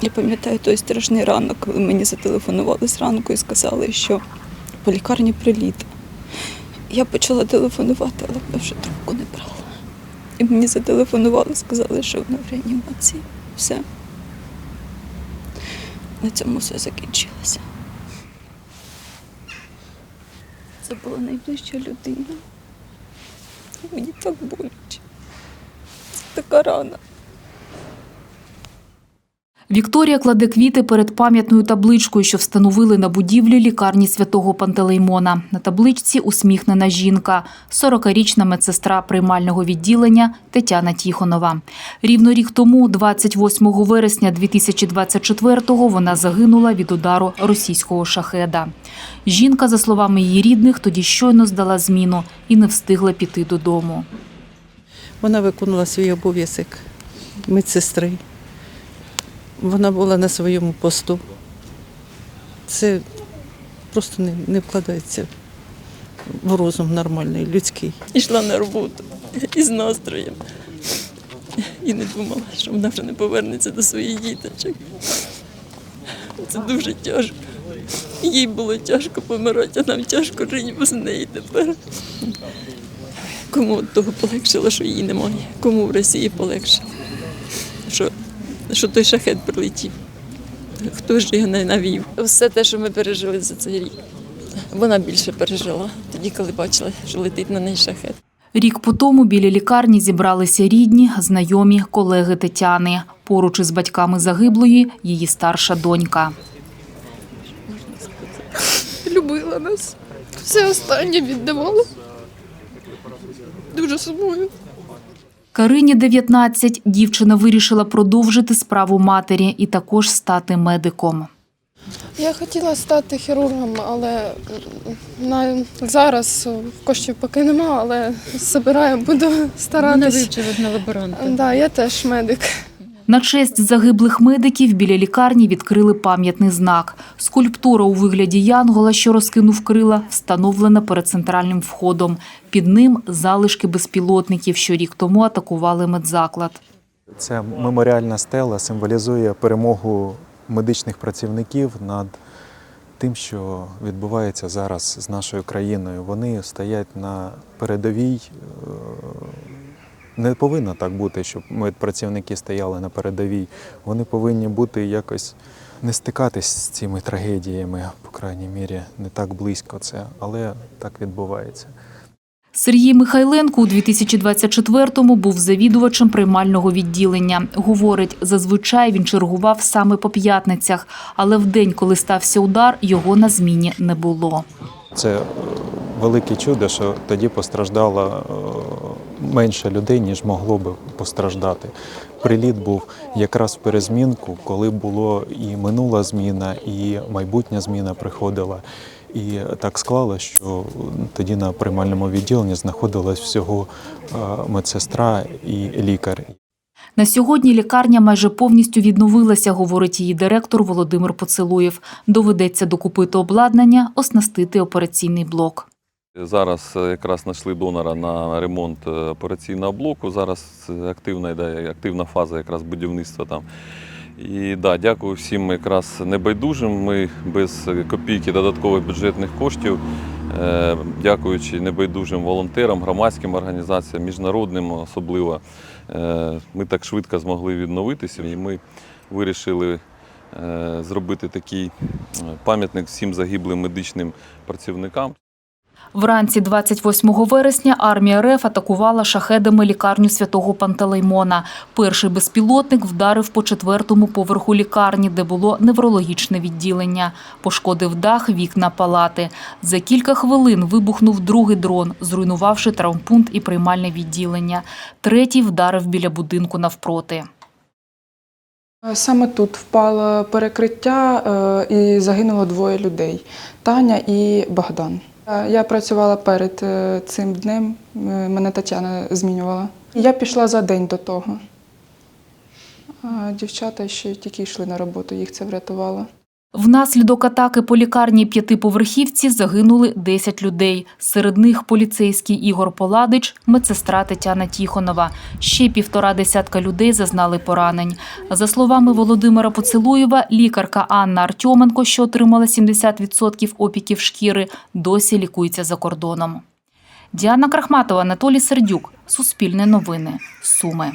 Я пам'ятаю той страшний ранок, коли мені зателефонували зранку і сказали, що по лікарні приліт. Я почала телефонувати, але я вже трубку не брала. І мені зателефонували, сказали, що вона в реанімації. Все. На цьому все закінчилося. Це була найближча людина. Мені так боляче. Така рана. Вікторія кладе квіти перед пам'ятною табличкою, що встановили на будівлі лікарні святого Пантелеймона. На табличці усміхнена жінка, 40-річна медсестра приймального відділення Тетяна Тіхонова. Рівно рік тому, 28 вересня 2024-го, вона загинула від удару російського шахеда. Жінка, за словами її рідних, тоді щойно здала зміну і не встигла піти додому. Вона виконувала свій обов'язок медсестри. Вона була на своєму посту. Це просто не, не вкладається в розум нормальний, людський. Йшла на роботу із настроєм. І не думала, що вона вже не повернеться до своїх діточок. Це дуже тяжко. Їй було тяжко помирати, а нам тяжко жити без неї тепер. Кому від того полегшило, що її немає, кому в Росії полегшило, що, що той шахет прилетів. Хто ж його не навів? Все те, що ми пережили за цей рік. Вона більше пережила тоді, коли бачила, що летить на неї шахет. Рік по тому біля лікарні зібралися рідні, знайомі, колеги Тетяни. Поруч із батьками загиблої її старша донька. любила нас. Все останнє віддавала. Дуже сумую. Карині 19. Дівчина вирішила продовжити справу матері і також стати медиком. Я хотіла стати хірургом, але на зараз коштів поки нема, але збираю, буду старатися. Вона вивчилась на лаборанта. Да, я теж медик. На честь загиблих медиків біля лікарні відкрили пам'ятний знак. Скульптура у вигляді Янгола, що розкинув крила, встановлена перед центральним входом. Під ним залишки безпілотників, що рік тому атакували медзаклад. Ця меморіальна стела символізує перемогу медичних працівників над тим, що відбувається зараз з нашою країною. Вони стоять на передовій. Не повинно так бути, щоб медпрацівники стояли на передовій. Вони повинні бути якось не стикатись з цими трагедіями, по крайній мірі, не так близько це, але так відбувається. Сергій Михайленко у 2024-му був завідувачем приймального відділення. Говорить, зазвичай він чергував саме по п'ятницях, але в день, коли стався удар, його на зміні не було. Це велике чудо, що тоді постраждало е, менше людей, ніж могло би постраждати. Приліт був якраз в перезмінку, коли було і минула зміна, і майбутня зміна приходила. І так склалося, що тоді на приймальному відділенні знаходилась всього е, медсестра і лікар. На сьогодні лікарня майже повністю відновилася, говорить її директор Володимир Поцелуєв. Доведеться докупити обладнання, оснастити операційний блок. Зараз е, якраз знайшли донора на ремонт е, операційного блоку. Зараз активна йде активна фаза якраз будівництва там. І да, дякую всім якраз небайдужим. Ми без копійки додаткових бюджетних коштів, е, дякуючи небайдужим волонтерам, громадським організаціям, міжнародним особливо, ми так швидко змогли відновитися. І ми вирішили зробити такий пам'ятник всім загиблим медичним працівникам. Вранці 28 вересня армія РФ атакувала шахедами лікарню святого Пантелеймона. Перший безпілотник вдарив по четвертому поверху лікарні, де було неврологічне відділення. Пошкодив дах, вікна палати. За кілька хвилин вибухнув другий дрон, зруйнувавши травмпункт і приймальне відділення. Третій вдарив біля будинку навпроти. Саме тут впало перекриття е, і загинуло двоє людей Таня і Богдан. Я працювала перед е, цим днем, е, мене Тетяна змінювала. Я пішла за день до того. А дівчата ще тільки йшли на роботу, їх це врятувало. Внаслідок атаки по лікарні п'ятиповерхівці загинули 10 людей. Серед них поліцейський Ігор Поладич, медсестра Тетяна Тіхонова. Ще півтора десятка людей зазнали поранень. За словами Володимира Поцелуєва, лікарка Анна Артьоменко, що отримала 70% опіків шкіри, досі лікується за кордоном. Діана Крахматова, Анатолій Сердюк. Суспільне новини. Суми.